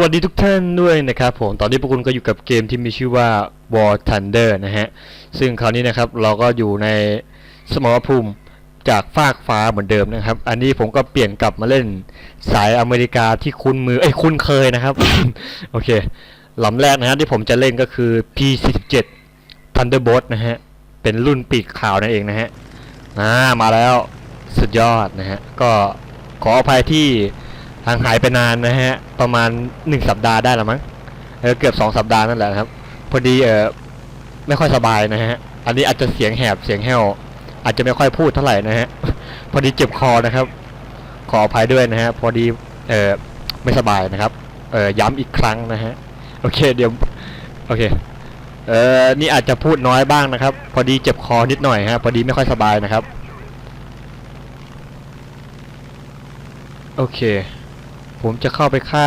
วัสดีทุกท่านด้วยนะครับผม ตอนนี้พวกคุณก็อยู่กับเกมที่มีชื่อว่า War Thunder นะฮะ ซึ่งคราวนี้นะครับเราก็อยู่ในสมรภูมิจากฟากฟ้าเหมือนเดิมนะครับ อันนี้ผมก็เปลี่ยนกลับมาเล่นสายอเมริกาที่คุ้นมือ เอ้ยคุ้นเคยนะครับ โอเคลำแรกนะฮะที่ผมจะเล่นก็คือ P47 Thunderbolt นะฮะ เป็นรุ่นปีกขาวนั่นเองนะฮะอ่ามาแล้วสุดยอดนะฮะ ก็ขออภัยที่ ห่างหายไปนานนะฮะ ประมาณ1สัปดาห์ได้ละมั้งเออเกือบ2สัปดาห์นั่นแหละครับ พอดีเออไม่ค่อยสบายนะฮะ อันนี้อาจจะเสียงแหบเสียงแห้ว อาจจะไม่ค่อยพูดเท่าไหร่นะฮะ พอดีเจ็บคอนะครับ ขออภัยด้วยนะฮะ พอดีเออไม่สบายนะครับ เออย้ำอีกครั้งนะฮะ โอเคเดี๋ยว โอเค เออนี่อาจจะพูดน้อยบ้างนะครับ พอดีเจ็บคอนิดหน่อยฮะ พอดีไม่ค่อยสบายนะครับ โอเค ผมจะเข้าไปฆ่า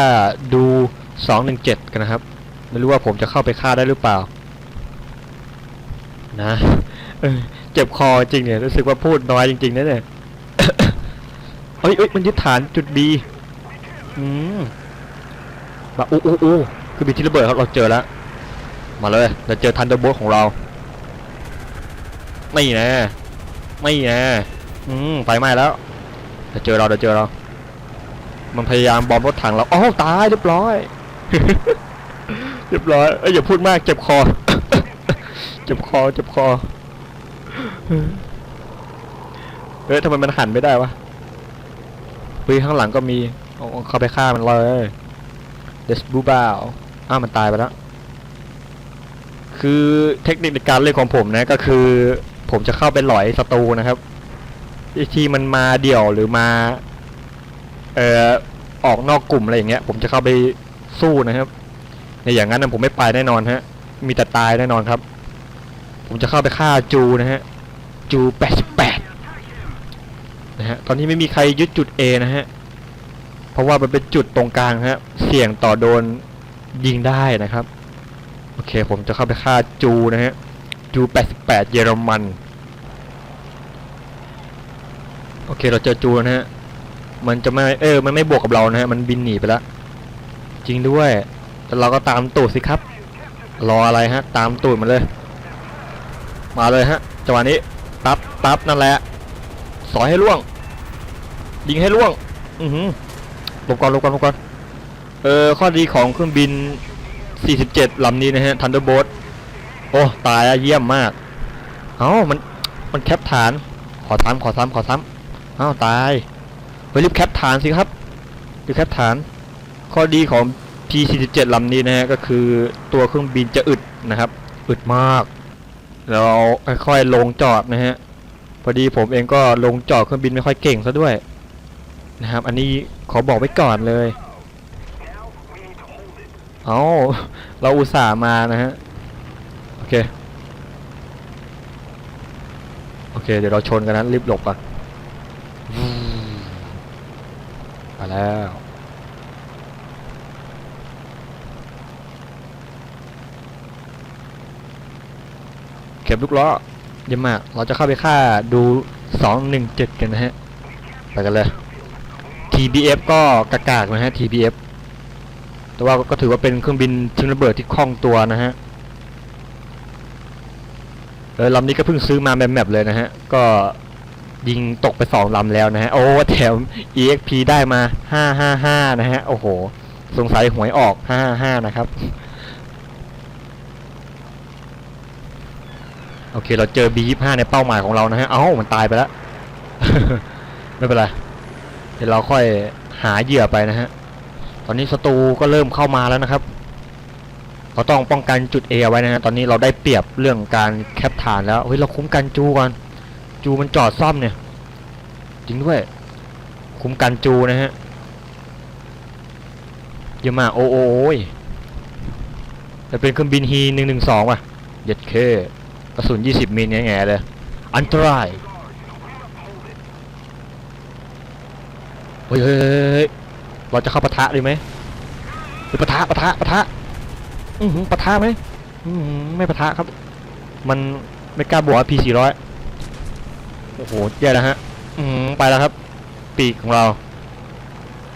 ดู217 กันนะครับ ไม่รู้ว่าผมจะเข้าไปฆ่าได้หรือเปล่า นะเจ็บคอจริงเนี่ยรู้สึกว่าพูดน้อยจริงๆนะเนี่ยเอ้ยเอ้ยมันยึดฐานจุด B อืมมาอู้อู้อู้คือบีที่ระเบิดครับเราเจอแล้ว มาเลยเราเจอทันเดอร์โบของเราไม่นะไม่นะอืมไฟไหม้แล้วเดี๋ยวเจอเราเดี๋ยวเจอเรา มันพยายามบอมรถถังเราอ้าวตายเรียบร้อย เรียบร้อยเอ้ยอย่าพูดมากเจ็บคอ เจ็บคอเจ็บคอเฮ้ยทำไมมันหันไม่ได้วะเฮ้ยข้างหลังก็มีเอาเข้าไปฆ่ามันเลยเดสบูบาวอ้าวมันตายไปแล้ว คือเทคนิคในการเล่นของผมนะ ก็คือ ผมจะเข้าไปหลอยศัตรูนะครับที่มันมาเดี่ยวหรือมา เอ่อออกนอกกลุ่มอะไรอย่างเงี้ย ผมจะเข้าไปสู้นะครับในอย่างนั้นผมไม่ไปแน่นอนฮะ มีแต่ตายแน่นอนครับ ผมจะเข้าไปฆ่าจูนะฮะ จู88นะฮะ ตอนนี้ไม่มีใครยึดจุด A นะฮะ เพราะว่ามันเป็นจุดตรงกลางฮะ เสี่ยงต่อโดนยิงได้นะครับ โอเค ผมจะเข้าไปฆ่าจูนะฮะ จู88เยอรมัน โอเค เราเจอจูนะฮะ มันจะไม่เออ มันไม่บวกกับเรานะฮะ มันบินหนีไปแล้ว จริงด้วย แต่เราก็ตามตูดสิครับ รออะไรฮะ ตามตูดมันเลย มาเลยฮะ จังหวะนี้ปั๊บปั๊บนั่นแหละ สอยให้ล่วง ยิงให้ล่วง อือหือลบก่อนลบก่อนลบก่อน เออ ข้อดีของเครื่องบิน 47 ลำนี้นะฮะ Thunderbolt โอ้ ตายอะเยี่ยมมาก เอ้า มัน มันแคปฐาน ขอซ้ำขอซ้ำขอซ้ำเอ้า ตาย เฮ้ยรีบแคปฐานสิครับรีบแคปฐาน ข้อดีของ P47 ลำนี้นะฮะก็คือตัวเครื่องบินจะอึดนะครับ อึดมาก เราค่อยๆลงจอดนะฮะพอดีผมเองก็ลงจอดเครื่องบินไม่ค่อยเก่งซะด้วยนะครับ อันนี้ขอบอกไว้ก่อนเลยเอาเราอุตส่าห์มานะฮะ โอเค โอเค เดี๋ยวเราชนกันนะรีบหลบก่อนมา แล้ว เก็บลูกล้อเยี่ยมาก เราจะเข้าไปฆ่าดู217กันนะฮะ ไปกันเลย TBF ก็กากากนะฮะ TBF แต่ว่าก็ถือว่าเป็นเครื่องบินทิ้งระเบิดที่คล่องตัวนะฮะเออลำนี้ก็เพิ่งซื้อมาแมปๆเลยนะฮะ ก็ ยิงตกไปสองลำแล้วนะฮะ โอ้แถม EXP ได้มา555นะฮะ โอ้โห สงสัยหวยออก555นะครับ โอเค เราเจอ B25 ในเป้าหมายของเรานะฮะ เอ้า มันตายไปแล้ว ไม่เป็นไร เดี๋ยวเราค่อยหาเหยื่อไปนะฮะ ตอนนี้ศัตรูก็เริ่มเข้ามาแล้วนะครับเราต้องป้องกันจุด A เอไว้นะฮะ ตอนนี้เราได้เปรียบเรื่องการแคปฐานแล้ว เฮ้ย เราคุ้มกันจูก่อน จูมันจอดซ่อมเนี่ย จริงด้วย คุ้มกันจูนะฮะเยอะมากโอ้โอ้โอ้ยแต่เป็นเครื่องบินฮีหนึ่งหนึ่งสองว่ะเย็ดเคกระสุนยี่สิบมิลแง่ๆเลย อันตราย เฮ้ยเราจะเข้าปะทะเลยไหมหรือปะทะปะทะปะทะ อือหือปะทะไหม อือหือไม่ปะทะครับ มันไม่กล้าบวกพีสี่ร้อย โอ้โหแย่แล้วฮะ อือหือไปแล้วครับ ปีกของเรา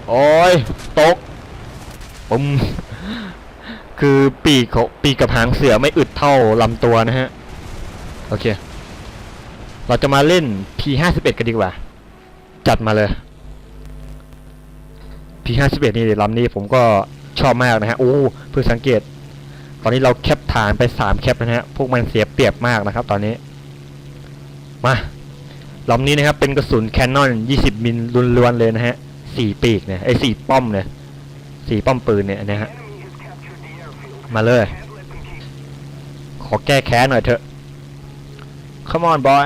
โอ้ยตกปุ้มคือปีกเขาปีกกับหางเสือไม่อึดเท่าลำตัวนะฮะ โอเค เราจะมาเล่น P51 กันดีกว่า จัดมาเลย P51 นี่ลำนี้ผมก็ชอบมากนะฮะ โอ้เพิ่งสังเกต ตอนนี้เราแคปฐานไปสามแคปนะฮะ พวกมันเสียเปรียบมากนะครับตอนนี้ มา ลำนี้นะครับเป็นกระสุนแคนนอน 20 มิลล้วนๆเลยนะฮะสี่ปีกเนี่ยไอ้สี่ป้อมเนี่ยสี่ป้อมปืนเนี่ยนะฮะมาเลย ขอแก้แค้นหน่อยเถอะ Come on boy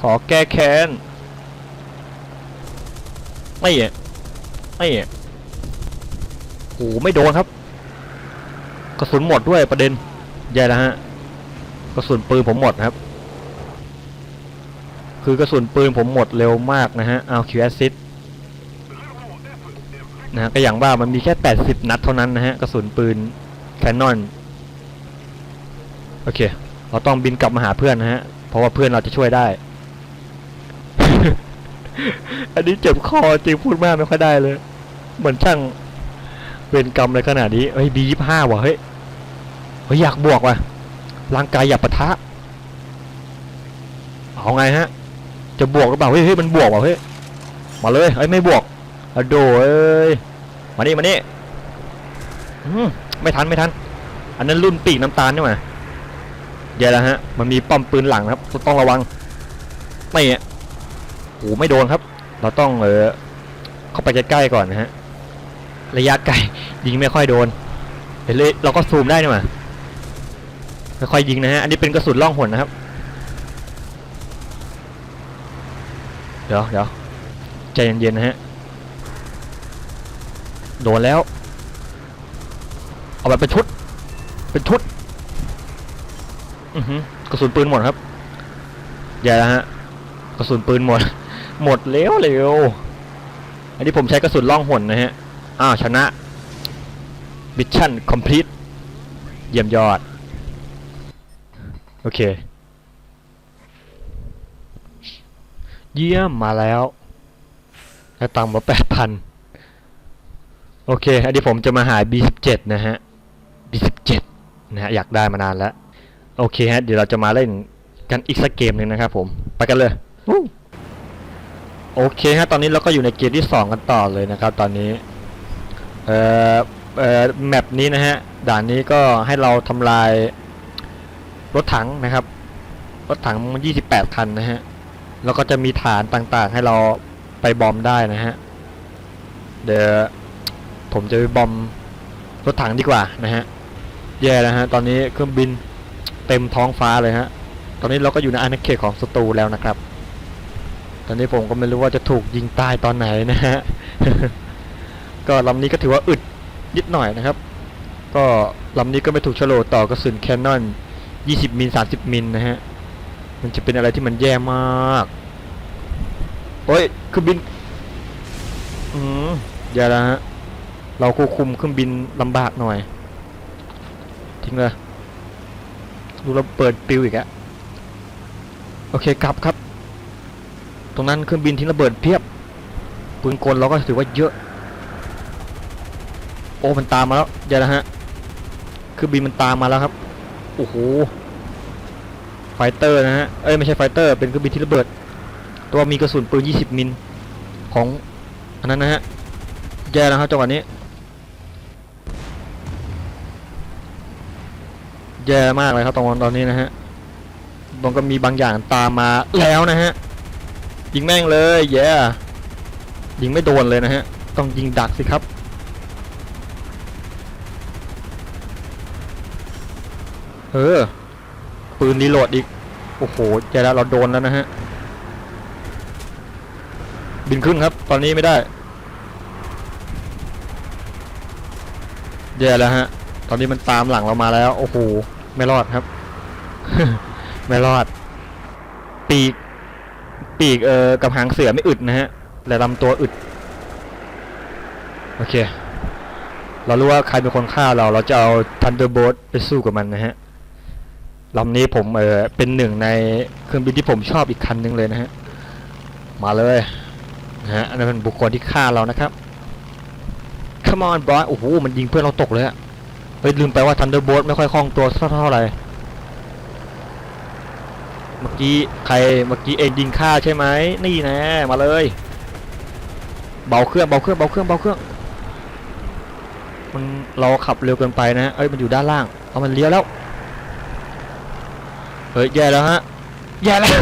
ขอแก้แค้น ไม่เอะไม่เอะโอ้ไม่โดนครับ กระสุนหมดด้วยประเด็น ใหญ่แล้วฮะ กระสุนปืนผมหมดนะครับ คือกระสุนปืนผมหมดเร็วมากนะฮะเอาคิวแอซิดนะฮะก็อย่างว่ามันมีแค่ 80 นัดเท่านั้นนะฮะกระสุนปืนแคนนอนโอเค เราต้องบินกลับมาหาเพื่อนนะฮะ เพราะว่าเพื่อนเราจะช่วยได้ อันนี้เจ็บคอจริงพูดมากไม่ค่อยได้เลย เหมือนช่างเวรกรรมเลยขนาดนี้เฮ้ยบียี่ห้าว่ะเฮ้ยเฮ้ยอยากบวกว่ะร่างกายอยากปะทะ เอาไงฮะ จะบวกหรือเปล่าเฮ้ยเฮ้ยมันบวกว่ะเฮ้ยมาเลยเอ้ไม่บวกอะโดเอ้ยมานี่มานี่ไม่ทันไม่ทัน อันนั้นรุ่นปีกน้ำตาลนี่หว่าแย่แล้วฮะมันมีป้อมปืนหลังครับ ต้องระวังไม่อะโอ้ไม่โดนครับ เราต้องเออเข้าไปใกล้ๆก่อนนะฮะระยะไกลยิงไม่ค่อยโดนเห็นเลยเราก็ซูมได้นี่หว่าค่อยๆยิงนะฮะอันนี้เป็นกระสุนล่องหนนะครับ เดี๋ยวเดี๋ยวใจเย็นๆนะฮะ โดนแล้ว เอาแบบเป็นชุด เป็นชุด อือหือกระสุนปืนหมดครับ อย่าละฮะ กระสุนปืนหมด หมดเร็วเร็วอันนี้ผมใช้กระสุนล่องหนนะฮะ อ้าวชนะมิชชั่นคอมพลีทเยี่ยมยอด โอเค เยี่ยมมาแล้วได้ตังค์มาแปดพันโอเคอันนี้ผมจะมาหา B17 นะฮะ B17 นะฮะอยากได้มานานแล้ว โอเคฮะ เดี๋ยวเราจะมาเล่นกันอีกสักเกมหนึ่งนะครับผม ไปกันเลยโอเคฮะ ตอนนี้เราก็อยู่ในเกมที่ 2 กันต่อเลยนะครับ ตอนนี้ เอ่อ เอ่อ แมปนี้นะฮะ ด่านนี้ก็ให้เราทำลายรถถังนะครับ รถถัง 28 คันนะฮะ แล้วก็จะมีฐานต่างๆ ให้เราไปบอมได้นะฮะ เดี๋ยวผมจะไปบอมรถถังดีกว่านะฮะ แย่แล้วฮะ ตอนนี้เครื่องบินเต็มท้องฟ้าเลยฮะ ตอนนี้เราก็อยู่ในอาณาเขตของศัตรูแล้วนะครับ ตอนนี้ผมก็ไม่รู้ว่าจะถูกยิงตายตอนไหนนะฮะ ก็ลำนี้ก็ถือว่าอึดนิดหน่อยนะครับ ก็ลำนี้ก็ไม่ถูกโฉลดต่อกระสุนแคนนอน 20 มิล 30 มิลนะฮะ มันจะเป็นอะไรที่มันแย่มาก โอ้ยเครื่องบิน อืมอย่าละฮะ เราควบคุมเครื่องบินลำบากหน่อย ทิ้งเลย ดูเราเปิดปิวอีกอะโอเคกลับครับ ตรงนั้นเครื่องบินทิ้งระเบิดเพียบ ปืนกลเราก็ถือว่าเยอะ โอ้มันตามมาแล้วอย่าละฮะ เครื่องบินมันตามมาแล้วครับ โอ้โห ไฟเตอร์นะฮะ เอ้ยไม่ใช่ไฟเตอร์ เป็นเครื่องบินที่ระเบิด ตัวมีกระสุนปืน 20 มิลของอันนั้นนะฮะแย่แล้วครับจังหวะนี้แย่มากเลยครับตอนตอนนี้นะฮะมันก็มีบางอย่างตามมาแล้วนะฮะยิงแม่งเลยแย่ยิงไม่โดนเลยนะฮะต้องยิงดักสิครับเออปืนรีโหลดอีกโอ้โหแย่แล้วเราโดนแล้วนะฮะ บินขึ้นครับ ตอนนี้ไม่ได้แย่แล้วฮะ ตอนนี้มันตามหลังเรามาแล้ว โอ้โห ไม่รอดครับ ไม่รอด ปีก ปีกเอ่อกับหางเสือไม่อึดนะฮะ แต่ลำตัวอึด โอเค เรารู้ว่าใครเป็นคนฆ่าเรา เราจะเอา Thunderbolt ไปสู้กับมันนะฮะลำนี้ผมเออเป็นหนึ่งในเครื่องบินที่ผมชอบอีกคันหนึ่งเลยนะฮะ มาเลย นะฮะอันนั้นเป็นบุคคลที่ฆ่าเรานะครับ come on boy โอ้โห มันยิงเพื่อนเราตกเลยอะเฮ้ยลืมไปว่า Thunderbolt ไม่ค่อยคล่องตัวเท่าไหร่ เมื่อกี้ใครเมื่อกี้เองยิงฆ่าใช่ไหม นี่นะ มาเลย เบาเครื่องเบาเครื่องเบาเครื่องเบาเครื่อง มันเราขับเร็วเกินไปนะ เอ้ย มันอยู่ด้านล่าง เอามันเลี้ยวแล้ว เฮ้ย แย่แล้วฮะ แย่แล้ว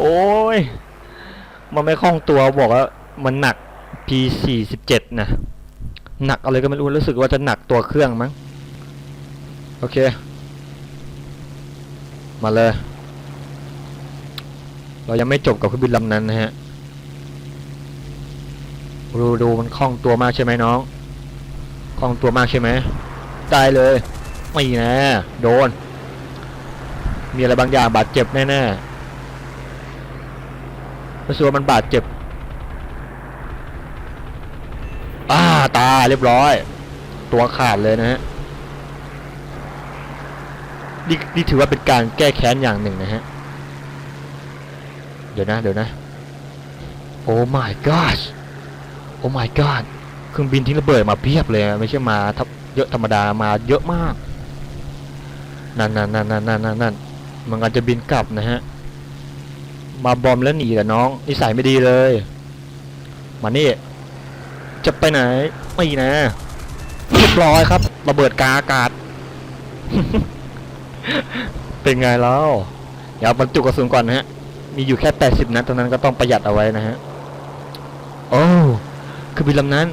โอ้ย มันไม่คล่องตัวบอกว่ามันหนัก P47 นะหนักอะไรก็ไม่รู้รู้สึกว่าจะหนักตัวเครื่องมั้งโอเค มาเลย เรายังไม่จบกับเครื่องบินลำนั้นนะฮะดูดูมันคล่องตัวมากใช่ไหมน้องคล่องตัวมากใช่ไหมได้เลยไม่นะโดน มีอะไรบางอย่างบาดเจ็บแน่ๆ รู้สึกว่ามันบาดเจ็บอ่าตายเรียบร้อย ตัวขาดเลยนะฮะนี่นี่ถือว่าเป็นการแก้แค้นอย่างหนึ่งนะฮะ เดี๋ยวนะ เดี๋ยวนะ โอ้ my gosh โอ้ my god เครื่องบินทิ้งระเบิดมาเพียบเลย ไม่ใช่มาทับเยอะธรรมดามาเยอะมาก นั่นนั่นนั่นนั่นนั่นนั่นนั่นมันอาจจะบินกลับนะฮะ มาบอมแล้วหนีแต่น้องนิสัยไม่ดีเลย มานี่ จะไปไหน ไม่นะเรียบร้อยครับ ระเบิดกาอากาศ เป็นไงแล้วเดี๋ยวบรรจุกระสุนก่อนนะฮะ มีอยู่แค่80นัดเท่านั้นก็ต้องประหยัดเอาไว้นะฮะ โอ้คือบินลำนั้น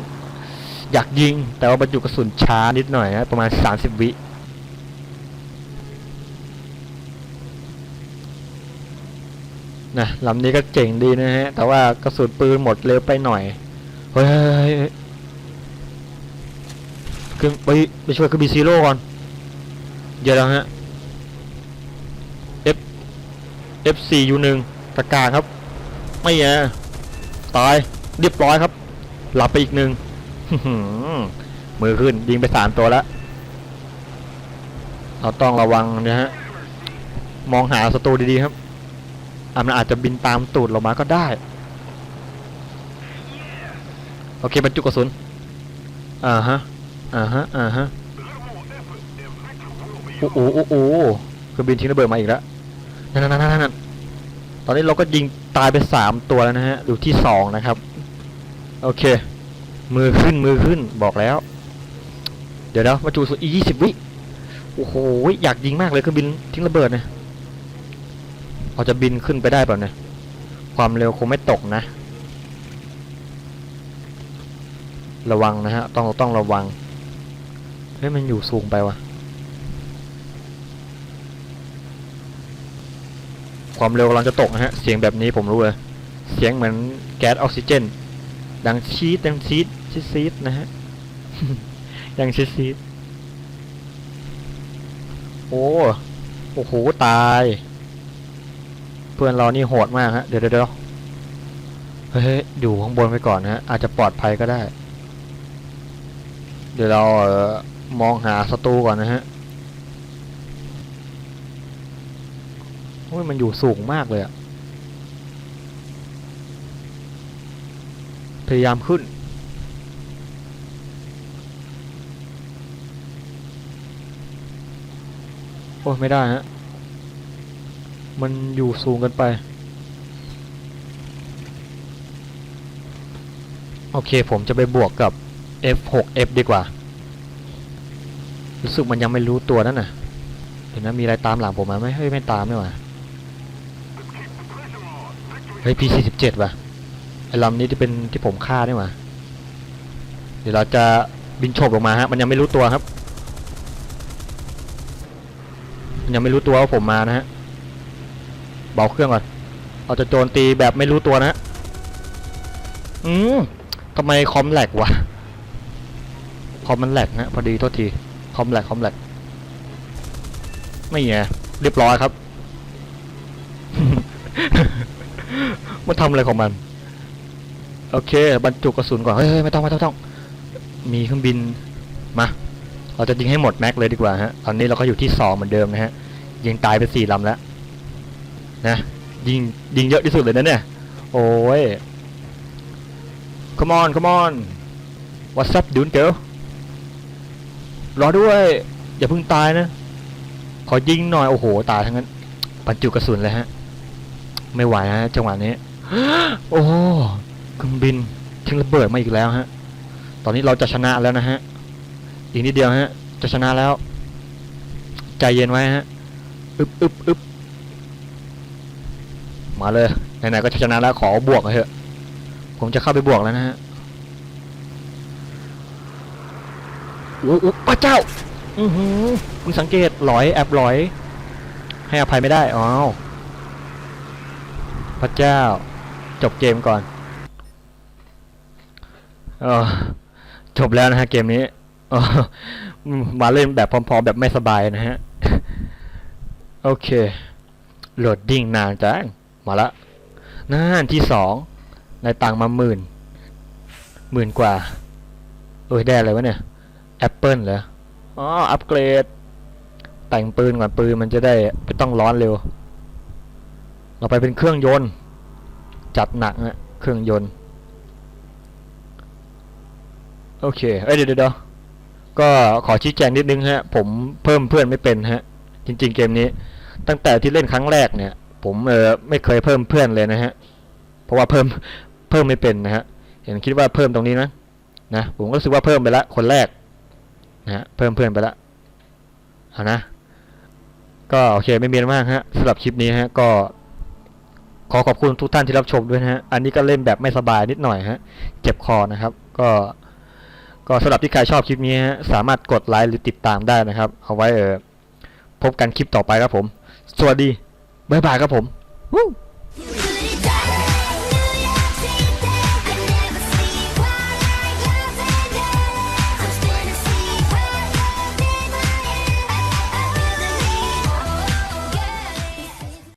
อยากยิงแต่ว่าบรรจุกระสุนช้านิดหน่อยนะประมาณ30วิ นะลำนี้ก็เจ๋งดีนะฮะ แต่ว่ากระสุนปืนหมดเร็วไปหน่อย เฮ้ยขึ้นไปไปช่วยคือบีซีโร่ก่อน เดี๋ยวแล้วฮะ F F 4 U 1 ตะการครับ ไม่แย่ตาย เรียบร้อยครับ หลับไปอีกหนึ่งมือขึ้นยิงไปสามตัวแล้ว เราต้องระวังนะฮะ มองหาศัตรูดีๆครับ อะมันอาจจะบินตามตูดเรามาก็ได้ โอเคบรรจุกระสุนอ่าฮะอ่าฮะอ่าฮะโอ้โหโอ้โหคือบินทิ้งระเบิดมาอีกแล้วนั่นนั่นนั่นนั่นตอนนี้เราก็ยิงตายไปสามตัวแล้วนะฮะอยู่ที่สองนะครับ โอเค มือขึ้นมือขึ้นบอกแล้ว เดี๋ยวนะบรรจุสุนอียี่สิบวิโอ้โหอยากยิงมากเลยเครื่องบินทิ้งระเบิดเนี่ย เราจะบินขึ้นไปได้เปล่าเนี่ย ความเร็วคงไม่ตกนะ ระวังนะฮะ ต้องต้องระวัง เฮ้ยมันอยู่สูงไปวะความเร็วกำลังจะตกนะฮะ เสียงแบบนี้ผมรู้เลย เสียงเหมือนแก๊สออกซิเจน ดังชีดดังชีดชีดซีดนะฮะ ดังชีดซีดโอ้ โอ้โห ตาย เพื่อนเรานี่โหดมากฮะ เดี๋ยวเดี๋ยวเฮ้ยอยู่ข้างบนไปก่อนนะฮะอาจจะปลอดภัยก็ได้ เดี๋ยวเราเออมองหาศัตรูก่อนนะฮะโอ้ยมันอยู่สูงมากเลยอะพยายามขึ้น โอ้ยไม่ได้ฮะ มันอยู่สูงกันไป โอเคผมจะไปบวกกับ F6F ดีกว่า รู้สึกมันยังไม่รู้ตัวนั่นน่ะเห็นนะมีอะไรตามหลังผมมาไหมเฮ้ยไม่ตามนี่หว่าเฮ้ย P47 ว่ะไอ้ลำนี้ที่เป็นที่ผมฆ่านี่หว่าเดี๋ยวเราจะบินโฉบลงมาฮะมันยังไม่รู้ตัวครับ มันยังไม่รู้ตัวว่าผมมานะฮะ เบาเครื่องก่อนเราจะโจมตีแบบไม่รู้ตัวนะอืมทำไมคอมแหลกวะคอมมันแหลกนะพอดีโทษทีคอมแหลกคอมแหลกไม่ไงเรียบร้อยครับ มันทำอะไรของมัน โอเค บรรจุกระสุนก่อนเฮ้ยไม่ต้องไม่ต้องไม่ต้องมีเครื่องบินมาเราจะยิงให้หมดแม็กเลยดีกว่าฮะตอนนี้เราก็อยู่ที่สองเหมือนเดิมนะฮะยิงตายไปสี่ลำแล้ว นะยิงยิงเยอะที่สุดเลยนะเนี่ย โอ้ย come on come on What's up dude girl รอด้วย อย่าเพิ่งตายนะ ขอยิงหน่อย โอ้โห ตายทั้งนั้นบรรจุกระสุนเลยฮะ ไม่ไหวฮะจังหวะนี้ โอ้เครื่องบินทิ้งระเบิดมาอีกแล้วฮะ ตอนนี้เราจะชนะแล้วนะฮะ อีกนิดเดียวฮะ จะชนะแล้ว ใจเย็นไว้ฮะ อึบอึบอึบ มาเลยไหนๆก็ชนะแล้วขอบวกเถอะ ผมจะเข้าไปบวกแล้วนะฮะโอ้โหพระเจ้า อือหือคุณสังเกตหลอยแอบหลอย ให้อภัยไม่ได้อ๋อพระเจ้า จบเกมก่อนเออจบแล้วนะฮะเกมนี้เออมาเล่นแบบพร้อมๆแบบไม่สบายนะฮะ โอเค โหลดดิ้งนานจัง มาละน่านที่สองในตังมาหมื่นหมื่นกว่าเอ้ยได้อะไรวะเนี่ยแอปเปิลเหรออ๋ออัปเกรด แต่งปืนก่อนปืนมันจะได้ไม่ต้องร้อนเร็ว เราไปเป็นเครื่องยนต์ จัดหนักนะเครื่องยนต์ โอเคเอ้ยเดี๋ยวเดี๋ยวเดี๋ยวก็ขอชี้แจงนิดนึงฮะ ผมเพิ่มเพื่อนไม่เป็นฮะ จริง ๆ เกมนี้ ตั้งแต่ที่เล่นครั้งแรกเนี่ย ผมเออไม่เคยเพิ่มเพื่อนเลยนะฮะ เพราะว่าเพิ่มเพิ่มไม่เป็นนะฮะ เห็นคิดว่าเพิ่มตรงนี้นะนะผมก็รู้สึกว่าเพิ่มไปละคนแรกนะฮะเพิ่มเพื่อนไปละเอานะ ก็โอเคไม่มีอะไรมากฮะสำหรับคลิปนี้ฮะ ก็ขอขอบคุณทุกท่านที่รับชมด้วยนะฮะ อันนี้ก็เล่นแบบไม่สบายนิดหน่อยฮะ เจ็บคอนะครับ ก็ ก็สำหรับที่ใครชอบคลิปนี้ฮะ สามารถกดไลค์หรือติดตามได้นะครับ เอาไว้เออพบกันคลิปต่อไปครับผม สวัสดี บายบายครับผม